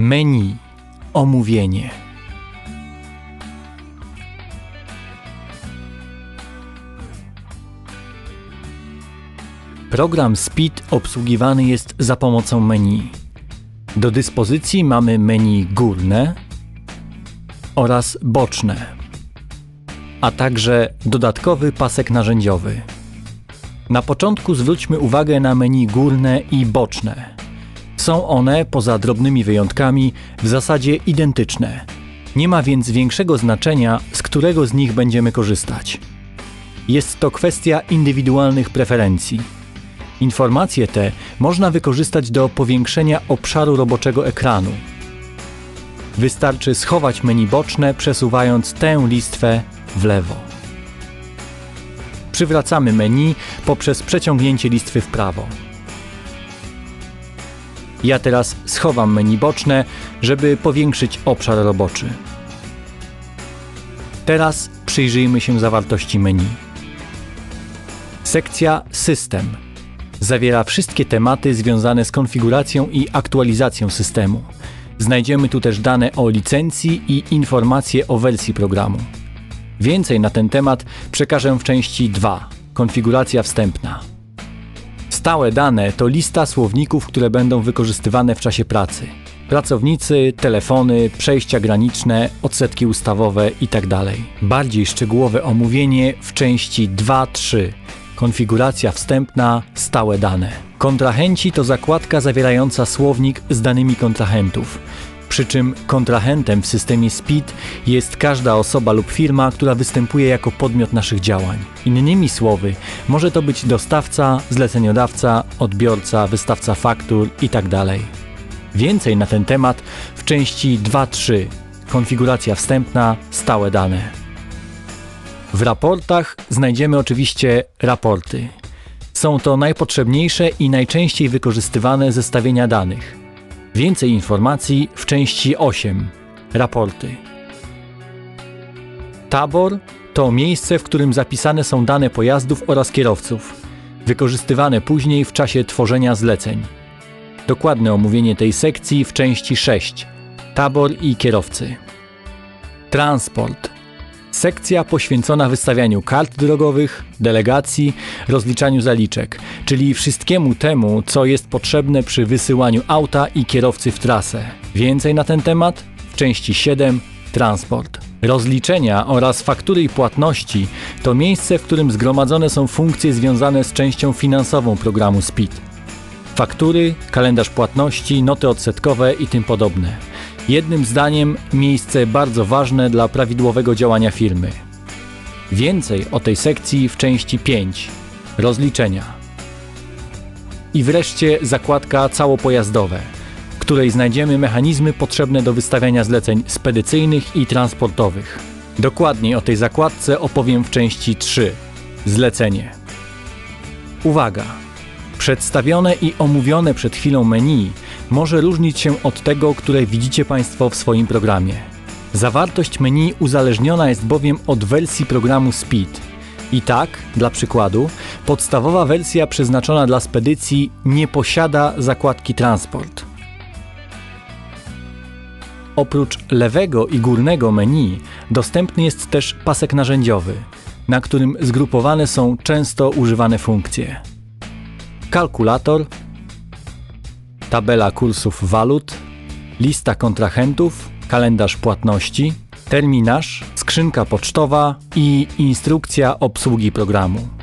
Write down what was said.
Menu. Omówienie. Program Speed obsługiwany jest za pomocą menu. Do dyspozycji mamy menu górne oraz boczne, a także dodatkowy pasek narzędziowy. Na początku zwróćmy uwagę na menu górne i boczne. Są one, poza drobnymi wyjątkami, w zasadzie identyczne. Nie ma więc większego znaczenia, z którego z nich będziemy korzystać. Jest to kwestia indywidualnych preferencji. Informacje te można wykorzystać do powiększenia obszaru roboczego ekranu. Wystarczy schować menu boczne, przesuwając tę listwę w lewo. Przywracamy menu poprzez przeciągnięcie listwy w prawo. Ja teraz schowam menu boczne, żeby powiększyć obszar roboczy. Teraz przyjrzyjmy się zawartości menu. Sekcja System zawiera wszystkie tematy związane z konfiguracją i aktualizacją systemu. Znajdziemy tu też dane o licencji i informacje o wersji programu. Więcej na ten temat przekażę w części 2 Konfiguracja wstępna. Stałe dane to lista słowników, które będą wykorzystywane w czasie pracy. Pracownicy, telefony, przejścia graniczne, odsetki ustawowe itd. Bardziej szczegółowe omówienie w części 2-3 Konfiguracja wstępna, stałe dane. Kontrahenci to zakładka zawierająca słownik z danymi kontrahentów. Przy czym kontrahentem w systemie SPID jest każda osoba lub firma, która występuje jako podmiot naszych działań. Innymi słowy, może to być dostawca, zleceniodawca, odbiorca, wystawca faktur itd. Więcej na ten temat w części 2.3 Konfiguracja wstępna, stałe dane. W raportach znajdziemy oczywiście raporty. Są to najpotrzebniejsze i najczęściej wykorzystywane zestawienia danych. Więcej informacji w części 8 Raporty. Tabor to miejsce, w którym zapisane są dane pojazdów oraz kierowców, wykorzystywane później w czasie tworzenia zleceń. Dokładne omówienie tej sekcji w części 6 Tabor i kierowcy. Transport Sekcja poświęcona wystawianiu kart drogowych, delegacji, rozliczaniu zaliczek, czyli wszystkiemu temu, co jest potrzebne przy wysyłaniu auta i kierowcy w trasę. Więcej na ten temat w części 7 Transport. Rozliczenia oraz faktury i płatności to miejsce, w którym zgromadzone są funkcje związane z częścią finansową programu SPID. Faktury, kalendarz płatności, noty odsetkowe i tym podobne. Jednym zdaniem miejsce bardzo ważne dla prawidłowego działania firmy. Więcej o tej sekcji w części 5 rozliczenia. I wreszcie zakładka całopojazdowe, w której znajdziemy mechanizmy potrzebne do wystawiania zleceń spedycyjnych i transportowych. Dokładniej o tej zakładce opowiem w części 3 zlecenie. Uwaga! Przedstawione i omówione przed chwilą menu może różnić się od tego, które widzicie Państwo w swoim programie. Zawartość menu uzależniona jest bowiem od wersji programu Speed. I tak, dla przykładu, podstawowa wersja przeznaczona dla spedycji nie posiada zakładki Transport. Oprócz lewego i górnego menu dostępny jest też pasek narzędziowy, na którym zgrupowane są często używane funkcje. Kalkulator, tabela kursów walut, lista kontrahentów, kalendarz płatności, terminarz, skrzynka pocztowa i instrukcja obsługi programu.